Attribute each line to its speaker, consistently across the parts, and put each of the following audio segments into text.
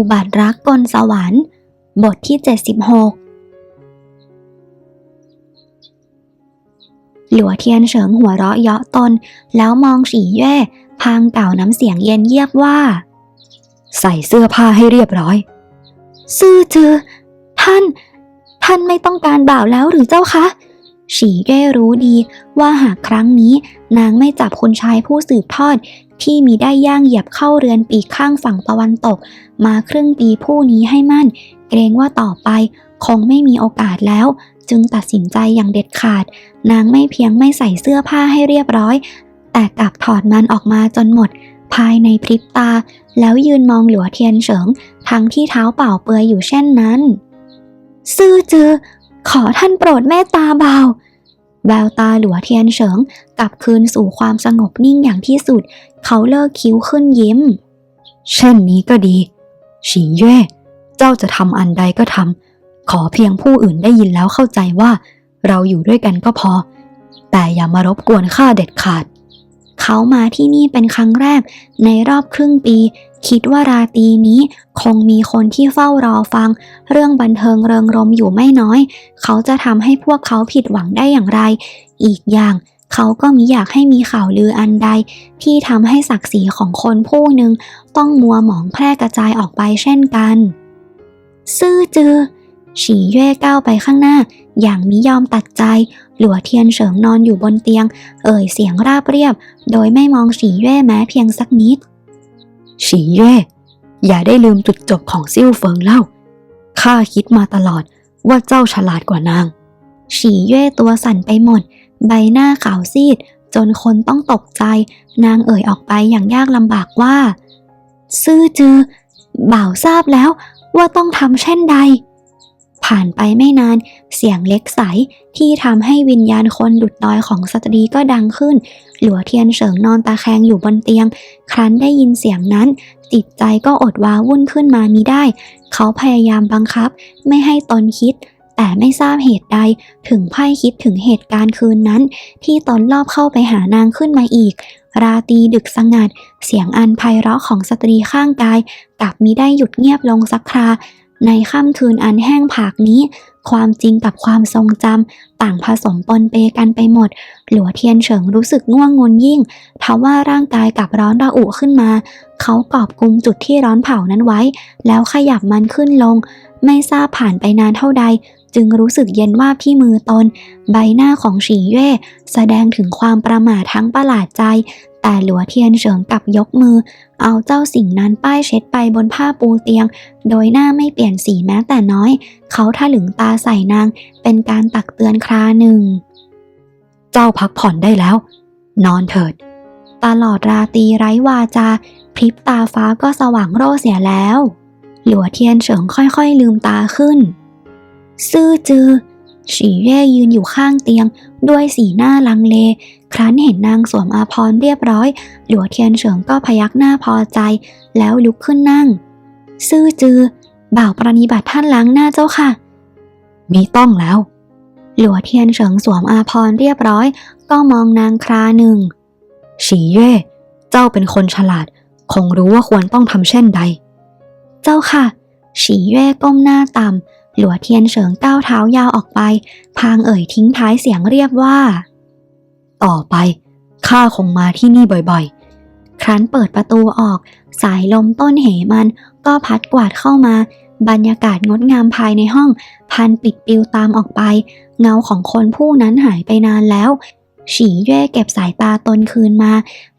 Speaker 1: อุบัติรักกลสวรรค์ บทที่ 76 หลัวเทียนเฉิงหัวเราะเยาะตน แล้วมองฉีเย่พางเก่าน้ำเสียงเย็นเยียบว่า
Speaker 2: ใส่เสื้อผ้าให้เรียบร้อย
Speaker 1: ซื่อจือ ท่าน ท่านไม่ต้องการบ่าวแล้วหรือเจ้าคะ ฉีเย่รู้ดีว่าหากครั้งนี้นางไม่จับคุณชายผู้สืบทอด ที่มีได้ย่างเหยียบเข้าเรือนปีกข้างฝั่งตะวันตก มาครึ่งปีผู้นี้ให้มั่น เกรงว่าต่อไปคงไม่มีโอกาสแล้ว จึงตัดสินใจอย่างเด็ดขาด นางไม่เพียงไม่ใส่เสื้อผ้าให้เรียบร้อย แต่กลับถอดมันออกมาจนหมด ภายในพริบตา แล้วยืนมองหลัวเทียนเฉิง ทั้งที่เท้าเปล่าเปือยอยู่เช่นนั้น ซื่อจือ ขอท่านโปรดเมตตาเบาแววตาหลัวเทียนเฉิงกลับคืนสู่ความสงบนิ่งอย่างที่สุด เขาเลิกคิ้วขึ้นยิ้ม
Speaker 2: เช่นนี้ก็ดีฉีเย่เจ้าจะทำอันใดก็ทำขอเพียงผู้อื่นได้ยินแล้วเข้าใจว่า เราอยู่ด้วยกันก็พอ แต่อย่ามารบกวนข้าเด็ดขาด
Speaker 1: เขามาที่นี่เป็นครั้งแรกในรอบครึ่งปี คิดว่าราตรีนี้คงมีคนที่เฝ้ารอฟัง เรื่องบันเทิงเริงรมอยู่ไม่น้อย เขาจะทำให้พวกเขาผิดหวังได้อย่างไร อีกอย่างเขาก็มิอยากให้มีข่าวลืออันใด ที่ทำให้ศักดิ์ศรีของคนผู้หนึ่งต้องมัวหมองแพร่กระจายออกไปเช่นกัน ซื่อจือฉีเย่ก้าวไปข้างหน้า อย่างมิยอมตัดใจ หลัวเทียนเฉิงนอนอยู่บนเตียง เอ่ยเสียงราบเรียบ โดยไม่มองฉีเย่แม้เพียงสักนิด
Speaker 2: ฉีเย่อย่าได้ลืมจุดจบของซิ่วเฟิงเล่า ข้าคิดมาตลอดว่าเจ้าฉลาดกว่านาง
Speaker 1: ฉีเย่ตัวสั่นไปหมด ใบหน้าขาวซีด จนคนต้องตกใจ นางเอ่ยออกไปอย่างยากลำบากว่า ซื่อจือ บ่าวทราบแล้วว่าต้องทำเช่นใด ผ่านไปไม่นาน เสียงเล็กใสที่ทำให้วิญญาณคนหลุดลอยของสตรีก็ดังขึ้น หลัวเทียนเฉิงนอนตาแคงอยู่บนเตียง ครั้นได้ยินเสียงนั้น จิตใจก็อดว้าวุ่นขึ้นมามิได้ เขาพยายามบังคับ ไม่ให้ตนคิด แต่ไม่ทราบเหตุใดถึงไพ่คิดถึงเหตุการณ์คืนนั้น ที่ตนรอบเข้าไปหานางขึ้นมาอีก ราตรีดึกสงัด เสียงอันไพเราะของสตรีข้างกายกลับมิได้หยุดเงียบลงสักครา ในค่ำคืนอันแห้งผากนี้ ความจริงกับความทรงจำต่างผสมปนเปกันไปหมด หลัวเทียนเฉิงรู้สึกง่วงงนยิ่งทว่าร่างกายกลับร้อนระอุขึ้นมา เขากอบกุมจุดที่ร้อนเผานั้นไว้ แล้วขยับมันขึ้นลง ไม่ทราบผ่านไปนานเท่าใด จึงรู้สึกเย็นว่าที่มือตน ใบหน้าของฉีเย่แสดงถึงความประหม่าทั้งประหลาดใจ แต่หลัวเทียนเฉิงกลับยกมือ เอาเจ้าสิ่งนั้นป้ายเช็ดไปบนผ้าปูเตียง โดยหน้าไม่เปลี่ยนสีแม้แต่น้อย เขาถลึงตาใส่นาง เป็นการตักเตือนคราหนึ่ง
Speaker 2: เจ้าพักผ่อนได้แล้ว นอนเถิด
Speaker 1: ตลอดราตรีไร้วาจา พริบตาฟ้าก็สว่างโร่เสียแล้ว หลัวเทียนเฉิงค่อยๆลืมตาขึ้น ซื่อจือ ฉีเย่ยืนอยู่ข้างเตียง ด้วยสีหน้าลังเล ครั้นเห็นนางสวมอาภรเรียบร้อย หลัวเทียนเฉิงก็พยักหน้าพอใจ แล้วลุกขึ้นนั่ง ซื่อจือ บ่าวประนิบัติท่านล้างหน้าเจ้าค่ะ
Speaker 2: มีต้องแล้ว
Speaker 1: หลัวเทียนเฉิงสวมอาภรเรียบร้อย ก็มองนางคราหนึ่ง
Speaker 2: ฉีเย่เจ้าเป็นคนฉลาด คงรู้ว่าควรต้องทำเช่นใด
Speaker 1: เจ้าค่ะ ฉีเย่ก้มหน้าต่ำ หลัวเทียนเฉิงก้าวเท้ายาวออกไป พางเอ่ยทิ้งท้ายเสียงเรียบว่า
Speaker 2: ต่อไปข้าคงมาที่นี่บ่อยๆ
Speaker 1: ครั้นเปิดประตูออก สายลมต้นเหมันก็พัดกวาดเข้ามา บรรยากาศงดงามภายในห้อง พันปิดปิวตามออกไป เงาของคนผู้นั้นหายไปนานแล้ว ฉีเย่เก็บสายตาตนคืนมา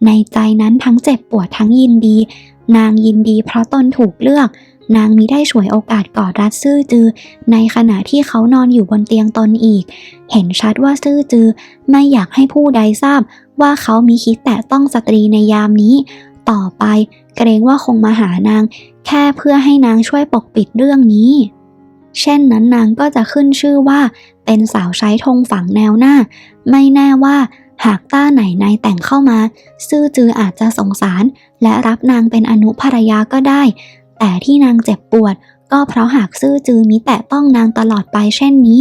Speaker 1: ในใจนั้นทั้งเจ็บปวดทั้งยินดี นางยินดีเพราะตนถูกเลือก นางมิได้ฉวยโอกาสกอดรัดซื่อจือ ในขณะที่เขานอนอยู่บนเตียงตนอีก เห็นชัดว่าซื่อจือ ไม่อยากให้ผู้ใดทราบ ว่าเขามีคิดแตะต้องสตรีในยามนี้ ต่อไปเกรงว่าคงมาหานาง แค่เพื่อให้นางช่วยปกปิดเรื่องนี้ เช่นนั้นนางก็จะขึ้นชื่อว่า เป็นสาวใช้ธงฝังแนวหน้า ไม่แน่ว่าหากต้าไหนนายแต่งเข้ามา ซื่อจืออาจจะสงสาร และรับนางเป็นอนุภรรยาก็ได้ แต่ที่นางเจ็บปวด ก็เพราะหากซื่อจือมิแตะต้องนางตลอดไปเช่นนี้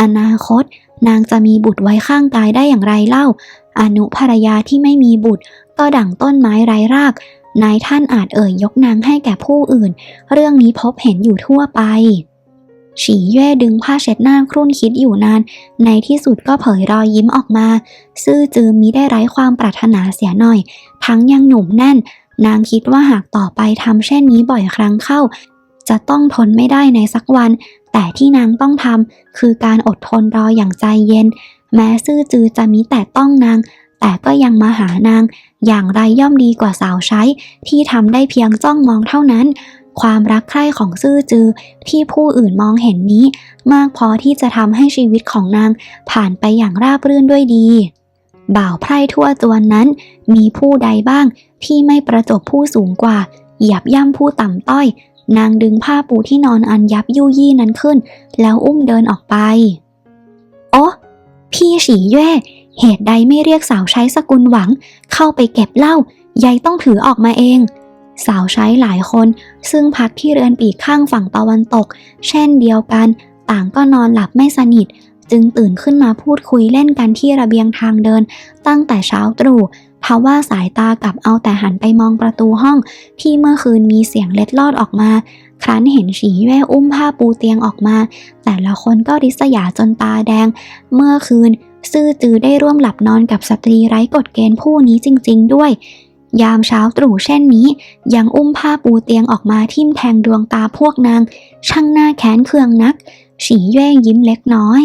Speaker 1: อนาคต นางจะมีบุตรไว้ข้างกายได้อย่างไรเล่า อนุภรรยาที่ไม่มีบุตร ก็ดั่งต้นไม้ไร้ราก นายท่านอาจเอ่ยยกนางให้แก่ผู้อื่น เรื่องนี้พบเห็นอยู่ทั่วไป ฉีเย่ดึงผ้าเช็ดหน้าครุ่นคิดอยู่นาน ในที่สุดก็เผยรอยยิ้มออกมา ซื่อจือมิได้ไร้ความปรารถนาเสียหน่อย ทั้งยังหนุ่มแน่น นางคิดว่าหากต่อไปทำเช่นนี้บ่อยครั้งเข้า จะต้องทนไม่ได้ในสักวัน แต่ที่นางต้องทำคือการอดทนรออย่างใจเย็น แม้ซื่อจือจะมิแต่ต้องนาง แต่ก็ยังมาหานาง อย่างไรย่อมดีกว่าสาวใช้ ที่ทำได้เพียงจ้องมองเท่านั้น ความรักใคร่ของซื่อจือที่ผู้อื่นมองเห็นนี้ มากพอที่จะทำให้ชีวิตของนางผ่านไปอย่างราบรื่นด้วยดี บ่าวไพร่ทั่วจวนนั้น มีผู้ใดบ้างที่ไม่ประจบผู้สูงกว่า เหยียบย่ำผู้ต่ำต้อย นางดึงผ้าปูที่นอนอันยับยุยี่นั้นขึ้น แล้วอุ้มเดินออกไปโอ้พี่ฉีเย่เหตุใดไม่เรียกสาวใช้สกุลหวัง เข้าไปเก็บเหล้ายายต้องถือออกมาเอง สาวใช้หลายคน ซึ่งพักที่เรือนปีกข้างฝั่งตะวันตก เช่นเดียวกัน ต่างก็นอนหลับไม่สนิท จึงตื่นขึ้นมาพูดคุยเล่นกันที่ระเบียงทางเดิน ตั้งแต่เช้าตรู่ทว่าสายตากลับเอาแต่หันไปมองประตูห้อง ที่เมื่อคืนมีเสียงเล็ดลอดออกมา ครั้นเห็นฉีแว่อุ้มผ้าปูเตียงออกมา แต่ละคนก็ริษยาจนตาแดง เมื่อคืน ซื่อจือได้ร่วมหลับนอนกับสตรีไร้กฎเกณฑ์ผู้นี้จริง ๆ ด้วย ยามเช้าตรู่เช่นนี้ ยังอุ้มผ้าปูเตียงออกมาทิ่มแทงดวงตาพวกนาง ช่างหน้าแค้นเคืองนักฉีเย่ยิ้มเล็กน้อย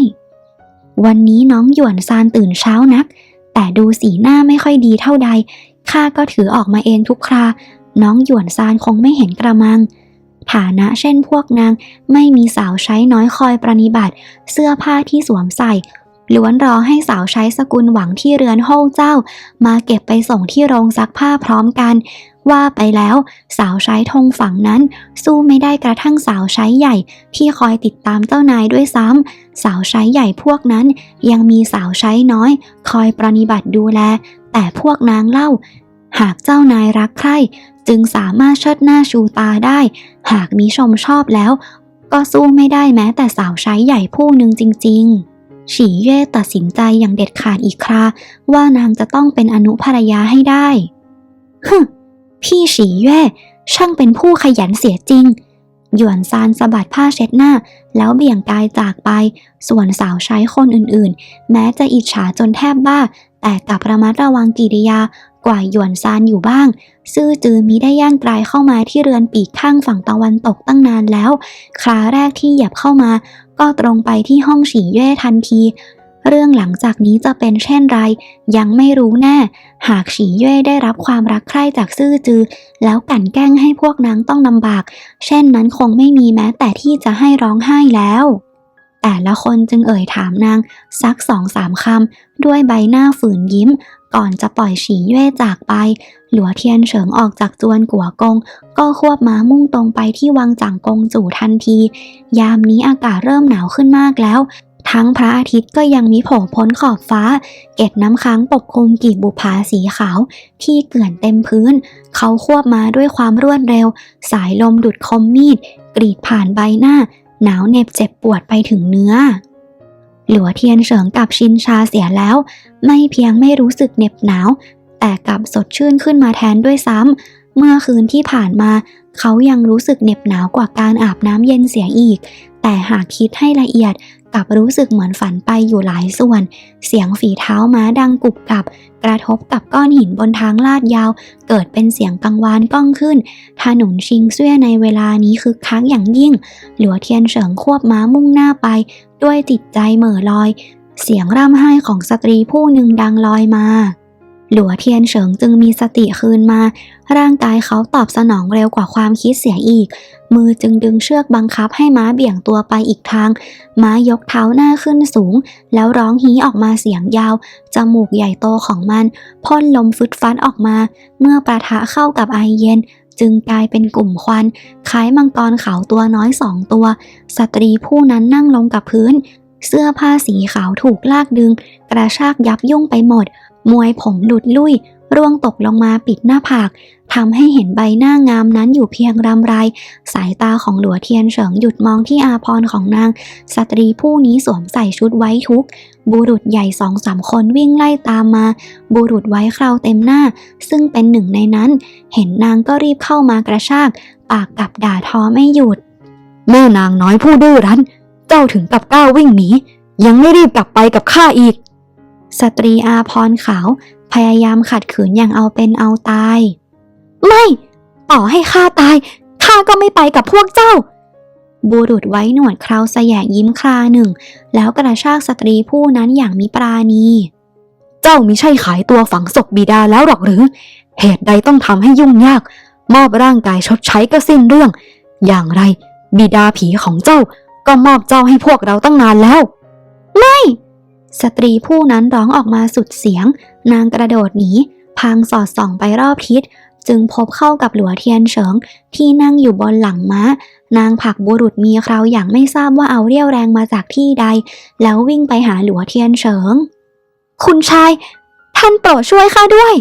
Speaker 1: วันนี้น้องหยวนซานตื่นเช้านัก แต่ดูสีหน้าไม่ค่อยดีเท่าใดข้าก็ถือออกมาเองทุกครา น้องหยวนซานคงไม่เห็นกระมัง ฐานะเช่นพวกนางไม่มีสาวใช้น้อยคอยประนิบัติ เสื้อผ้าที่สวมใส่ ล้วนรอให้สาวใช้สกุลหวังที่เรือนโฮเจ้า มาเก็บไปส่งที่โรงซักผ้าพร้อมกัน ว่าไปแล้วสาวใช้ธงฝั่งนั้น สู้ไม่ได้กระทั่งสาวใช้ใหญ่ ที่คอยติดตามเจ้านายด้วยซ้ำสาวใช้ใหญ่พวกนั้น ยังมีสาวใช้น้อย คอยปรนิบัติดูแล แต่พวกนางเล่า หากเจ้านายรักใคร่จึงสามารถเชิดหน้าชูตาได้ หากมีชมชอบแล้ว ก็สู้ไม่ได้แม้แต่สาวใช้ใหญ่ผู้หนึ่งจริง ๆ ฉีเย่ตัดสินใจอย่างเด็ดขาดอีกครา ว่านางจะต้องเป็นอนุภรรยาให้ได้ฮึพี่ฉีเย่ช่างเป็นผู้ขยันเสียจริง หยวนซานสะบัดผ้าเช็ดหน้า แล้วเบี่ยงกายจากไป ส่วนสาวใช้คนอื่นๆ แม้จะอิจฉาจนแทบบ้า แต่กลับระมัดระวังกิริยากว่าหยวนซานอยู่บ้าง ซื่อจือมิได้ย่างกลายเข้ามาที่เรือนปีกข้างฝั่งตะวันตกตั้งนานแล้ว คราแรกที่เหยียบเข้ามา ก็ตรงไปที่ห้องฉีเย่ทันที เรื่องหลังจากนี้จะเป็นเช่นไร ยังไม่รู้แน่ หากฉีเย่ได้รับความรักใคร่จากซื่อจือ แล้วกลั่นแกล้งให้พวกนางต้องลำบาก เช่นนั้นคงไม่มีแม้แต่ที่จะให้ร้องไห้แล้วแต่ละคนจึงเอ่ยถามนาง สักสองสามคำ ด้วยใบหน้าฝืนยิ้ม ก่อนจะปล่อยฉีเย่จากไป หลัวเทียนเฉิงออกจากจวนกัวกง ก็ควบม้ามุ่งตรงไปที่วังจ่างกงจู่ทันที ยามนี้อากาศเริ่มหนาวขึ้นมากแล้ว ทั้งพระอาทิตย์ก็ยังมีโผล่พ้นขอบฟ้า เกล็ดน้ำค้างปกคลุมกีบบุภาสีขาว ที่เกลื่อนเต็มพื้น เขาควบมาด้วยความรวดเร็ว สายลมดุดคมมีด กรีดผ่านใบหน้า หนาวเหน็บเจ็บปวดไปถึงเนื้อ หลัวเทียนเฉิงกับชินชาเสียแล้ว ไม่เพียงไม่รู้สึกเหน็บหนาว แต่กลับสดชื่นขึ้นมาแทนด้วยซ้ำ เมื่อคืนที่ผ่านมา เขายังรู้สึกเหน็บหนาวกว่าการอาบน้ำเย็นเสียอีก แต่หากคิดให้ละเอียดกลับรู้สึกเหมือนฝันไปอยู่หลายส่วน เสียงฝีเท้าม้าดังกุบกับ กระทบกับก้อนหินบนทางลาดยาว เกิดเป็นเสียงกังวานก้องขึ้น ถนนชิงเสื้อในเวลานี้คึกคักอย่างยิ่ง หลัวเทียนเฉิงควบม้ามุ่งหน้าไป ด้วยจิตใจเหม่อลอย เสียงร่ำไห้ของสตรีผู้หนึ่งดังลอยมา หลัวเทียนเฉิงจึงมีสติคืนมา ร่างกายเขาตอบสนองเร็วกว่าความคิดเสียอีก มือจึงดึงเชือกบังคับให้ม้าเบี่ยงตัวไปอีกทาง ม้ายกเท้าหน้าขึ้นสูง แล้วร้องฮีออกมาเสียงยาว จมูกใหญ่โตของมันพ่นลมฟึดฟัดออกมา เมื่อประทะเข้ากับไอเย็น จึงกลายเป็นกลุ่มควันคล้ายมังกรขาวตัวน้อยสองตัว สตรีผู้นั้นนั่งลงกับพื้น เสื้อผ้าสีขาวถูกลากดึง กระชากยับยุ่งไปหมด มวยผมหลุดลุ่ย ร่วงตกลงมาปิดหน้าผากทำให้เห็นใบหน้างามนั้นอยู่เพียงรำไร สายตาของหลัวเทียนเฉิงหยุดมองที่อาพรของนาง สตรีผู้นี้สวมใส่ชุดไว้ทุก บุรุษใหญ่สองสามคนวิ่งไล่ตามมา บุรุษไว้คราวเต็มหน้า ซึ่งเป็นหนึ่งในนั้น เห็นนางก็รีบเข้ามากระชาก ปากกับด่าทอไม่หยุด
Speaker 2: แม่นางน้อยผู้ดื้อรั้น เจ้าถึงกับก้าววิ่งหนียังไม่รีบกลับไปกับข้าอีก
Speaker 1: สตรีอาพรขาว พยายามขัดขืนอย่างเอาเป็นเอาตาย ไม่ ต่อให้ข้าตายข้าก็ไม่ไปกับพวกเจ้า บุรุษไว้หนวดคราวแสแยกยิ้มคราหนึ่ง แล้วกระชากสตรีผู้นั้นอย่างมิปราณี
Speaker 2: เจ้ามิใช่ขายตัวฝังศพบิดาแล้วหรอกหรือ เหตุใดต้องทำให้ยุ่งยาก มอบร่างกายชดใช้ก็สิ้นเรื่อง อย่างไร บิดาผีของเจ้าก็มอบเจ้าให้พวกเราตั้งนานแล้ว ไม่
Speaker 1: สตรีผู้นั้นร้องออกมาสุดเสียง นางกระโดดหนี พางสอดส่องไปรอบทิศ จึงพบเข้ากับหลัวเทียนเฉิง ที่นั่งอยู่บนหลังม้า นางผักบุรุษมีคราวอย่างไม่ทราบว่าเอาเรี่ยวแรงมาจากที่ใด แล้ววิ่งไปหาหลัวเทียนเฉิง คุณชาย ท่านโปรดช่วยข้าด้วย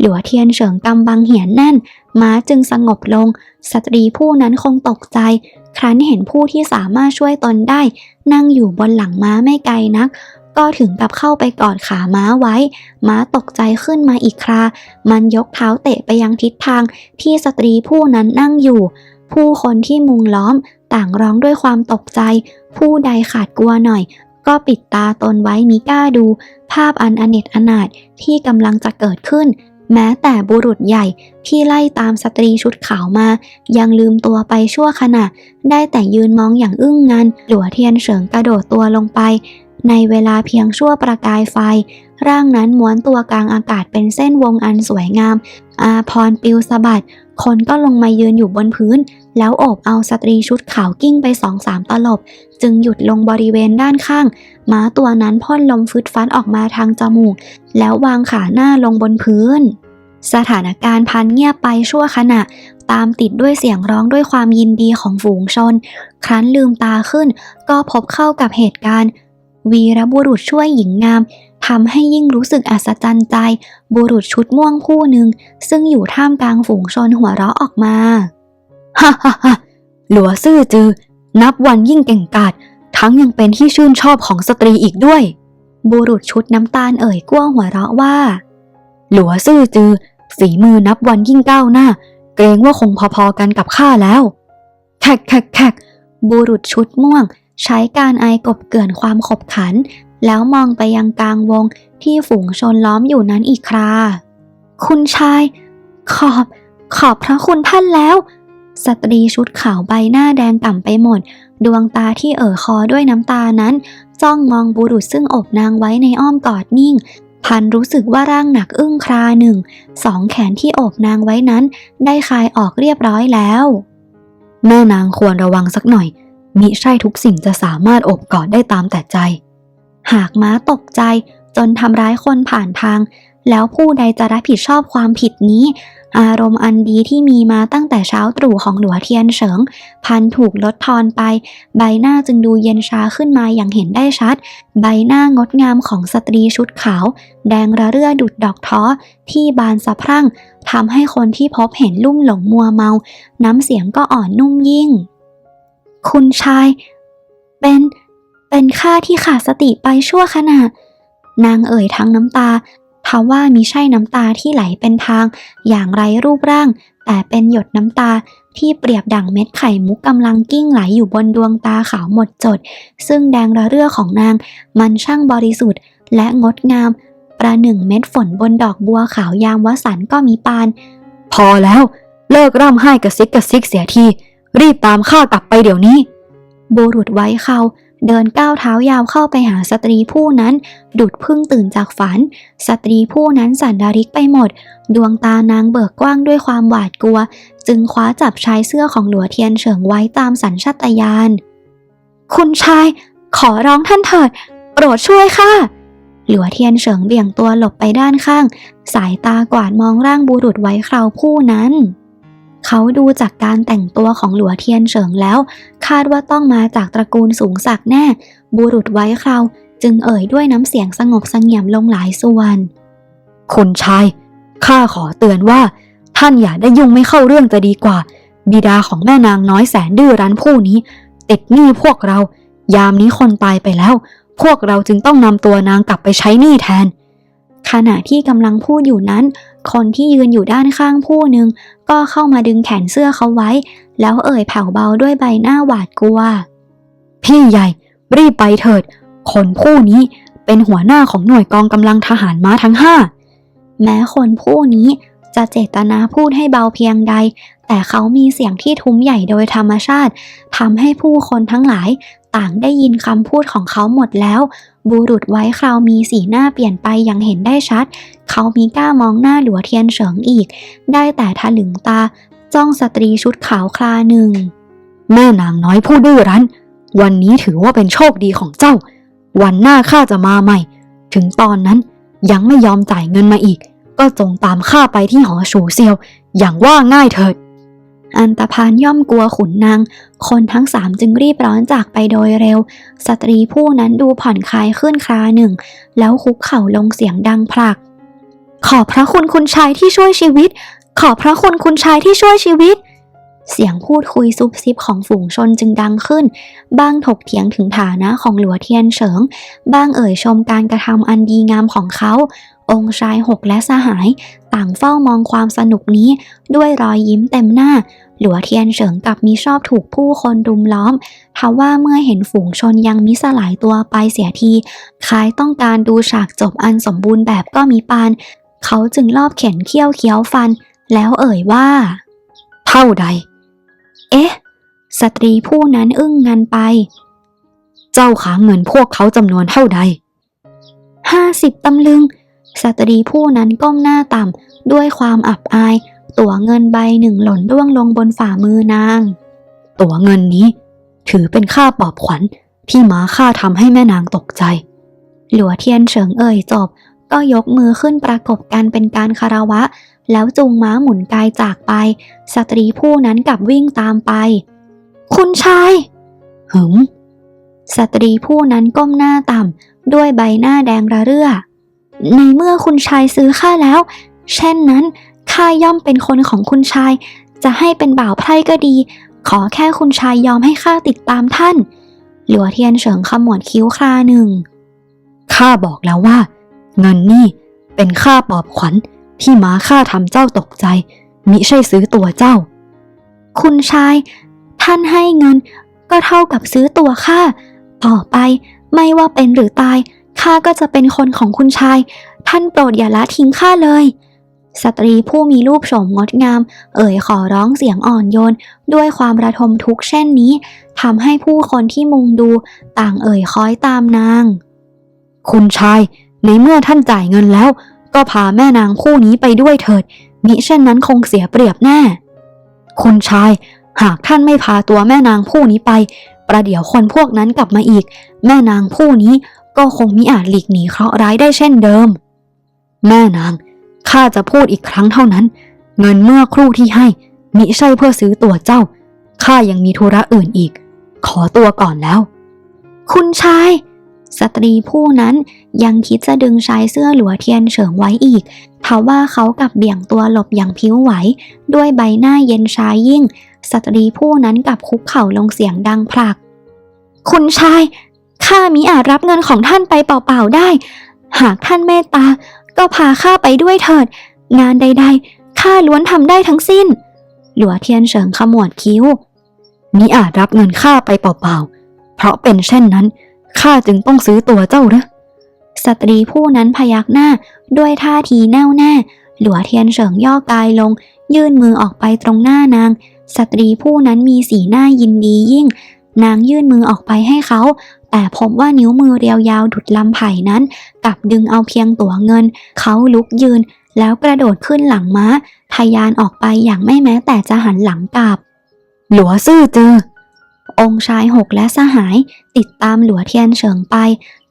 Speaker 1: หลัวเทียนเฉิงกำบังเหียนแน่น ม้าจึงสงบลง สตรีผู้นั้นคงตกใจ ครั้นเห็นผู้ที่สามารถช่วยตนได้ นั่งอยู่บนหลังม้าไม่ไกลนัก ก็ถึงกับเข้าไปกอดขาม้าไว้ ม้าตกใจขึ้นมาอีกครา มันยกเท้าเตะไปยังทิศทางที่สตรีผู้นั้นนั่งอยู่ ผู้คนที่มุงล้อมต่างร้องด้วยความตกใจ ผู้ใดขาดกลัวหน่อย ก็ปิดตาตนไว้มิกล้าดู ภาพอันอเนจอนาถที่กำลังจะเกิดขึ้น แม้แต่บุรุษใหญ่ที่ไล่ตามสตรีชุดขาวมา ยังลืมตัวไปชั่วขณะ ได้แต่ยืนมองอย่างอึ้งงันหลัวเทียนเฉิงกระโดดตัวลงไป ในเวลาเพียงชั่วประกายไฟ ร่างนั้นม้วนตัวกลางอากาศเป็นเส้นวงอันสวยงาม อาพรปิวสะบัด คนก็ลงมายืนอยู่บนพื้น แล้วโอบเอาสตรีชุดขาวกิ้งไปสองสามตลบ จึงหยุดลงบริเวณด้านข้าง ม้าตัวนั้นพ่นลมฟึดฟัดออกมาทางจมูก แล้ววางขาหน้าลงบนพื้น สถานการณ์พันเงียบไปชั่วขณะตามติดด้วยเสียงร้องด้วยความยินดีของฝูงชน ครั้นลืมตาขึ้น ก็พบเข้ากับเหตุการณ์ วีรบุรุษช่วยหญิงงามทำให้ยิ่งรู้สึกอัศจรรย์ใจ บุรุษชุดม่วงผู้หนึ่ง ซึ่งอยู่ท่ามกลางฝูงชนหัวเราะออกมา
Speaker 2: ฮ่าฮ่าฮ่าหลัวซื่อจือ นับวันยิ่งเก่งกาจทั้งยังเป็นที่ชื่นชอบของสตรีอีกด้วย
Speaker 1: บุรุษชุดน้ำตาลเอ่ยกล้วหัวเราะว่า
Speaker 2: หลัวซื่อจือ ฝีมือนับวันยิ่งก้าวหน้า เกรงว่าคงพอๆกันกับข้าแล้ว
Speaker 1: แขกแขกแขกบุรุษชุดม่วง ใช้การไอกบเกลื่อนความขบขัน แล้วมองไปยังกลางวงที่ฝูงชนล้อมอยู่นั้นอีกครา คุณชาย ขอบ ขอบพระคุณท่านแล้ว สตรีชุดขาวใบหน้าแดงก่ำไปหมด ดวงตาที่เอ่อคอด้วยน้ำตานั้น จ้องมองบุรุษซึ่งอบนางไว้ในอ้อมกอดนิ่ง พันรู้สึกว่าร่างหนักอึ้งคราหนึ่ง สองแขนที่โอบนางไว้นั้น ได้คลายออกเรียบร้อยแล้ว
Speaker 2: แม่นางควรระวังสักหน่อย มิใช่ทุกสิ่งจะสามารถอบกอดได้ตามแต่ใจ
Speaker 1: หากม้าตกใจจนทำร้ายคนผ่านทาง แล้วผู้ใดจะรับผิดชอบความผิดนี้ อารมณ์อันดีที่มีมาตั้งแต่เช้าตรู่ของหลัวเทียนเฉิง พันถูกลดทอนไป ใบหน้าจึงดูเย็นชาขึ้นมาอย่างเห็นได้ชัด ใบหน้างดงามของสตรีชุดขาว แดงระเรื่อดุดดอกท้อ ที่บานสะพรั่งทำให้คนที่พบเห็นลุ่มหลงมัวเมา น้ำเสียงก็อ่อนนุ่มยิ่ง คุณชาย เป็นเป็นข้าที่ขาดสติไปชั่วขณะ นางเอ่ยทั้งน้ำตาทว่ามิใช่น้ำตาที่ไหลเป็นทาง อย่างไรรูปร่าง แต่เป็นหยดน้ำตาที่เปรียบดั่งเม็ดไข่มุกกำลังกิ้งไหลอยู่บนดวงตาขาวหมดจด ซึ่งแดงระเรื่อของนาง มันช่างบริสุทธิ์ และงดงาม ประหนึ่งเม็ดฝนบนดอกบัวขาวยามวสันก็มีปาน
Speaker 2: พอแล้ว เลิกร่ำไห้กระซิกกระซิกเสียที รีบตามข้ากลับไปเดี๋ยวนี้
Speaker 1: บุรุษไว้เขาเดินก้าวเท้ายาวเข้าไปหาสตรีผู้นั้น ดุดพึ่งตื่นจากฝัน สตรีผู้นั้นสั่นดาริกไปหมด ดวงตานางเบิกกว้างด้วยความหวาดกลัว จึงคว้าจับชายเสื้อของหลัวเทียนเฉิงไว้ตามสัญชาตญาณคุณชาย ขอร้องท่านเถิด โปรดช่วยค่ะหลัวเทียนเฉิงเบี่ยงตัวหลบไปด้านข้าง สายตากวาดมองร่างบุรุษไว้คราวผู้นั้น เขาดูจากการแต่งตัวของหลัวเทียนเฉิงแล้ว คาดว่าต้องมาจากตระกูลสูงศักดิ์แน่ บุรุษไว้คราวจึงเอ่ยด้วยน้ำเสียงสงบสงี่ยมลงหลายส่วน
Speaker 2: คุณชาย ข้าขอเตือนว่า ท่านอย่าได้ยุ่งไม่เข้าเรื่องจะดีกว่า บิดาของแม่นางน้อยแสนดื้อรั้นผู้นี้ ติดหนี้พวกเรา ยามนี้คนตายไปแล้ว พวกเราจึงต้องนำตัวนางกลับไปใช้หนี้แทน
Speaker 1: ขณะที่กำลังพูดอยู่นั้น คนที่ยืนอยู่ด้านข้างผู้หนึ่งก็เข้ามาดึงแขนเสื้อเขาไว้ แล้วเอ่ยแผ่วเบาด้วยใบหน้าหวาดกลัว
Speaker 2: พี่ใหญ่ รีบไปเถิด คนผู้นี้เป็นหัวหน้าของหน่วยกองกำลังทหารม้าทั้งห้า
Speaker 1: แม้คนผู้นี้จะเจตนาพูดให้เบาเพียงใด แต่เขามีเสียงที่ทุ้มใหญ่โดยธรรมชาติทำให้ผู้คนทั้งหลายต่างได้ยินคำพูดของเขาหมดแล้ว บุรุษไว้คราวมีสีหน้าเปลี่ยนไปอย่างเห็นได้ชัด เขามีกล้ามองหน้าหลัวเทียนเฉิงอีก ได้แต่ทะลึงตา จ้องสตรีชุดขาวคลาหนึ่ง
Speaker 2: แม่นางน้อยผู้ดื้อรั้น วันนี้ถือว่าเป็นโชคดีของเจ้า วันหน้าข้าจะมาใหม่ ถึงตอนนั้นยังไม่ยอมจ่ายเงินมาอีก ก็จงตามข้าไปที่หอฉูเซียว อย่างว่าง่ายเถิด
Speaker 1: อันตพานย่อมกลัวขุนนาง คนทั้งสามจึงรีบร้อนจากไปโดยเร็ว สตรีผู้นั้นดูผ่อนคลายขึ้นคราหนึ่ง แล้วคุกเข่าลงเสียงดังพลัก ขอบพระคุณคุณชายที่ช่วยชีวิต ขอบพระคุณคุณชายที่ช่วยชีวิต เสียงพูดคุยซุบซิบของฝูงชนจึงดังขึ้น บ้างถกเถียงถึงฐานะของหลัวเทียนเฉิง บ้างเอ่ยชมการกระทำอันดีงามของเขา องค์ชายหกและสหาย ต่างเฝ้ามองความสนุกนี้ ด้วยรอยยิ้มเต็มหน้า หลัวเทียนเฉิงกับมีชอบถูกผู้คนรุมล้อมทว่าเมื่อเห็นฝูงชนยังมิสลายตัวไปเสียทีคล้ายต้องการดูฉากจบอันสมบูรณ์แบบก็มีปาน เขาจึงรอบเข็นเขี้ยวเคี้ยวฟัน แล้วเอ่ยว่า
Speaker 2: เท่าใด
Speaker 1: เอ๊ะ สตรีผู้นั้นอึ้งงันไป
Speaker 2: เจ้าขาเงินพวกเขาจำนวนเท่าใด
Speaker 1: ห้าสิบตำลึง สตรีผู้นั้นก้มหน้าต่ำด้วยความอับอาย ตั๋วเงินใบหนึ่งหล่นร่วงลงบนฝ่ามือนาง
Speaker 2: ตั๋วเงินนี้ ถือเป็นค่าปลอบขวัญที่ม้าข้าทำให้แม่นางตกใจ
Speaker 1: หลัวเทียนเฉิงเอ่ยจบ ก็ยกมือขึ้นประกบกันเป็นการคารวะ แล้วจูงม้าหมุนกายจากไป สตรีผู้นั้นกลับวิ่งตามไป คุณชาย
Speaker 2: หึม
Speaker 1: สตรีผู้นั้นก้มหน้าต่ำด้วยใบหน้าแดงระเรื่อ ในเมื่อคุณชายซื้อข้าแล้ว เช่นนั้นข้าย่อมเป็นคนของคุณชาย จะให้เป็นบ่าวไพร่ก็ดี ขอแค่คุณชายยอมให้ข้าติดตามท่าน หลัวเทียนเฉิงขมวดคิ้วคราหนึ่ง
Speaker 2: ข้าบอกแล้วว่า เงินนี่เป็นค่าปอบขวัญที่ม้าข้าทำเจ้าตกใจ มิใช่ซื้อตัวเจ้า
Speaker 1: คุณชาย ท่านให้เงินก็เท่ากับซื้อตัวข้าต่อไปไม่ว่าเป็นหรือตาย ข้าก็จะเป็นคนของคุณชาย ท่านโปรดอย่าละทิ้งข้าเลย สตรีผู้มีรูปโฉมงดงาม เอ่ยขอร้องเสียงอ่อนโยน ด้วยความระทมทุกข์เช่นนี้ทำให้ผู้คนที่มุงดู ต่างเอ่ยคอยตามนาง
Speaker 2: คุณชาย ในเมื่อท่านจ่ายเงินแล้ว ก็พาแม่นางผู้นี้ไปด้วยเถิด มิเช่นนั้นคงเสียเปรียบแน่ คุณชาย หากท่านไม่พาตัวแม่นางผู้นี้ไป ประเดี๋ยวคนพวกนั้นกลับมาอีก แม่นางผู้นี้ ก็คงมิอาจหลีกหนีเคราะห์ร้ายได้เช่นเดิม แม่นาง ข้าจะพูดอีกครั้งเท่านั้น เงินเมื่อครู่ที่ให้ มิใช่เพื่อซื้อตัวเจ้า ข้ายังมีธุระอื่นอีก ขอตัวก่อนแล้ว
Speaker 1: คุณชาย สตรีผู้นั้นยังคิดจะดึงชายเสื้อหลัวเทียนเฉิงไว้อีกทว่าเขากลับเบี่ยงตัวหลบอย่างผิวไหว ด้วยใบหน้าเย็นชายยิ่ง สตรีผู้นั้นกลับคุกเข่าลงเสียงดังพลัก คุณชาย ข้ามิอาจรับเงินของท่านไปเปล่าๆได้ หากท่านเมตตา ก็พาข้าไปด้วยเถิด งานใดๆข้าล้วนทำได้ทั้งสิ้น หลัวเทียนเฉิงขมวดคิ้ว
Speaker 2: มิอาจรับเงินข้าไปเปล่าๆ เพราะเป็นเช่นนั้นข้าจึงต้องซื้อตัวเจ้าหรือ
Speaker 1: สตรีผู้นั้นพยักหน้าด้วยท่าทีแน่วแน่ หลัวเทียนเฉิงย่อกายลง ยื่นมือออกไปตรงหน้านาง สตรีผู้นั้นมีสีหน้ายินดียิ่ง นางยื่นมือออกไปให้เขา แต่พบว่านิ้วมือเรียวยาวดุดลำไผ่นั้นกลับดึงเอาเพียงตั๋วเงิน เขาลุกยืน แล้วกระโดดขึ้นหลังม้าทะยานออกไปอย่างไม่แม้แต่จะหันหลังกลับ
Speaker 2: หลัวซื่อเจอ
Speaker 1: องค์ชายหกและสหาย ติดตามหลัวเทียนเฉิงไป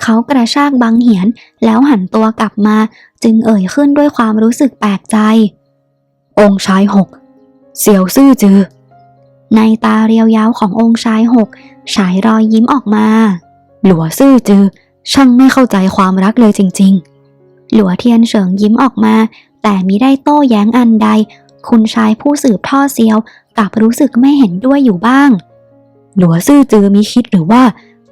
Speaker 1: เขากระชากบังเหียน แล้วหันตัวกลับมา จึงเอ่ยขึ้นด้วยความรู้สึกแปลกใจ
Speaker 2: องค์ชายหกเสี่ยวซื่อจือ
Speaker 1: ในตาเรียวยาวขององค์ชายหกฉายรอยยิ้มออกมา
Speaker 2: หลัวซื่อจือ ช่างไม่เข้าใจความรักเลยจริง ๆ
Speaker 1: หลัวเทียนเฉิงยิ้มออกมา แต่มิได้โต้แย้งอันใด คุณชายผู้สืบท่อเซียวกลับรู้สึกไม่เห็นด้วยอยู่บ้าง
Speaker 2: หลัวซื่อจือมีคิดหรือว่า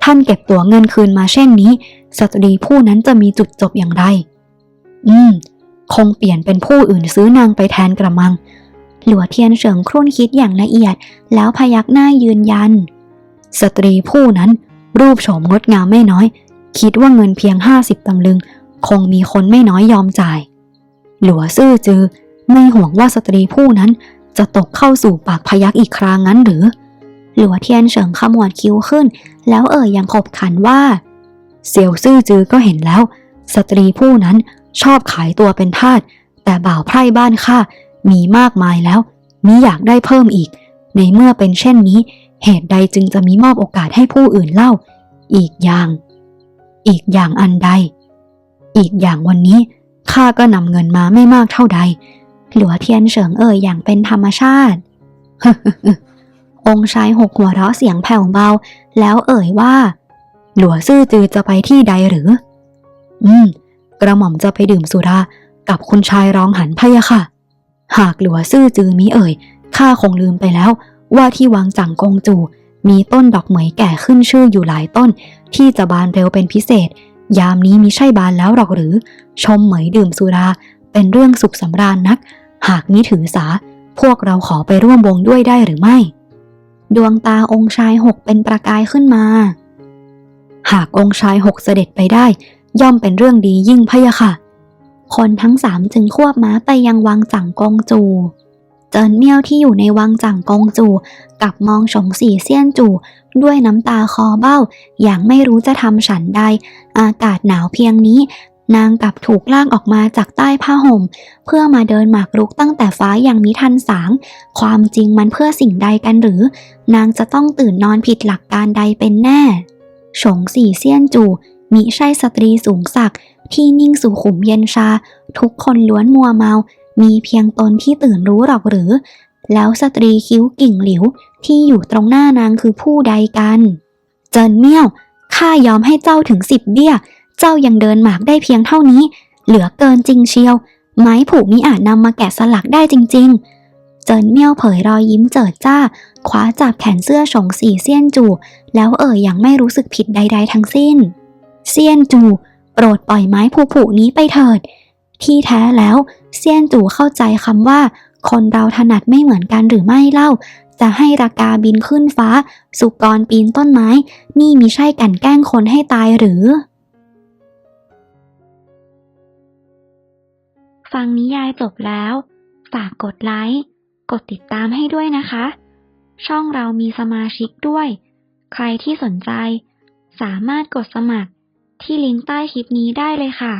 Speaker 2: ท่านเก็บตั๋วเงินคืนมาเช่นนี้ สตรีผู้นั้นจะมีจุดจบอย่างไร อืม คงเปลี่ยนเป็นผู้อื่นซื้อนางไปแทนกระมัง
Speaker 1: หลัวเทียนเฉิงครุ่นคิดอย่างละเอียด แล้วพยักหน้ายืนยัน
Speaker 2: สตรีผู้นั้น รูปโฉมงดงามไม่น้อย คิดว่าเงินเพียงห้าสิบตำลึง คงมีคนไม่น้อยยอมจ่าย หลัวซื่อจือ ไม่ห่วงว่าสตรีผู้นั้น จะตกเข้าสู่ปากพยักอีกครั้งงั้นหรือ
Speaker 1: หลัวเทียนเฉิงขมวดคิ้วขึ้น แล้วเอ่ยอย่างขบขันว่า
Speaker 2: เซียวซื่อจือก็เห็นแล้ว สตรีผู้นั้นชอบขายตัวเป็นทาสแต่บ่าวไพร่บ้านข้ามีมากมายแล้วมิอยากได้เพิ่มอีก ในเมื่อเป็นเช่นนี้ เหตุใดจึงจะมีมอบโอกาสให้ผู้อื่นเล่า อีกอย่าง อีกอย่างอันใด อีกอย่างวันนี้ข้าก็นำเงินมาไม่มากเท่าใด
Speaker 1: หลัวเทียนเฉิงเอ่ยอย่างเป็นธรรมชาติ องค์ชายหกหัวเราะเสียงแผ่วเบา แล้วเอ่ยว่า
Speaker 2: หลัวซื่อจือจะไปที่ใดหรือ อืม กระหม่อมจะไปดื่มสุรา กับคุณชายร้องหันพะยะค่ะ หากหลัวซื่อจือมิเอ่ยข้าคงลืมไปแล้ว ว่าที่วังจังกงจู มีต้นดอกเหมยแก่ขึ้นชื่ออยู่หลายต้น ที่จะบานเร็วเป็นพิเศษ ยามนี้มิใช่บานแล้วหรอกหรือ ชมเหมยดื่มสุรา เป็นเรื่องสุขสำราญนัก หากมิถือสา พวกเราขอไปร่วมวงด้วยได้หรือไม่
Speaker 1: ดวงตาองค์ชายหกเป็นประกายขึ้นมา
Speaker 2: หากองค์ชายหกเสด็จไปได้ ย่อมเป็นเรื่องดียิ่งพะยะค่ะ
Speaker 1: คนทั้งสามจึงควบม้าไปยังวังจังกงจู เจินเมี่ยวที่อยู่ในวังจังกงจูกับมองฉงสีเซียนจูด้วยน้ำตาคอเบ้า อย่างไม่รู้จะทำฉันใด อากาศหนาวเพียงนี้ นางกลับถูกลากออกมาจากใต้ผ้าห่ม เพื่อมาเดินหมากรุกตั้งแต่ฟ้ายังมิทันสาง ความจริงมันเพื่อสิ่งใดกันหรือ นางจะต้องตื่นนอนผิดหลักการใดเป็นแน่ฉงสี่เซียนจูมิใช่สตรีสูงศักดิ์ที่นิ่งสุขุมเย็นชา ทุกคนล้วนมัวเมา มีเพียงตนที่ตื่นรู้หรอกหรือ แล้วสตรีคิ้วกิ่งหลิวที่อยู่ตรงหน้านางคือผู้ใดกัน เจินเมี่ยวข้ายอมให้เจ้าถึงสิบเบี้ย เจ้ายังเดินหมากได้เพียงเท่านี้ เหลือเกินจริงเชียว ไม้ผูกมิอาจนำมาแกะสลักได้จริง ๆ เจินเมี่ยวเผยรอยยิ้มเจิดจ้าคว้าจับแขนเสื้อฉงสีเซียนจู แล้วเอ่ยอย่างไม่รู้สึกผิดใด ๆ ทั้งสิ้น เซียนจู โปรดปล่อยไม้ผูผูนี้ไปเถิด ที่แท้แล้วเซียนจู่เข้าใจคำว่า คนเราถนัดไม่เหมือนกันหรือไม่เล่า จะให้รากาบินขึ้นฟ้า สุกรปีนต้นไม้ นี่มิใช่กันแกล้งคนให้ตายหรือ ฟังนิยายจบแล้ว ฝากกดไลค์กดติดตามให้ด้วยนะคะ ช่องเรามีสมาชิกด้วย ใครที่สนใจ สามารถกดสมัครที่ลิงก์ใต้คลิปนี้ได้เลยค่ะ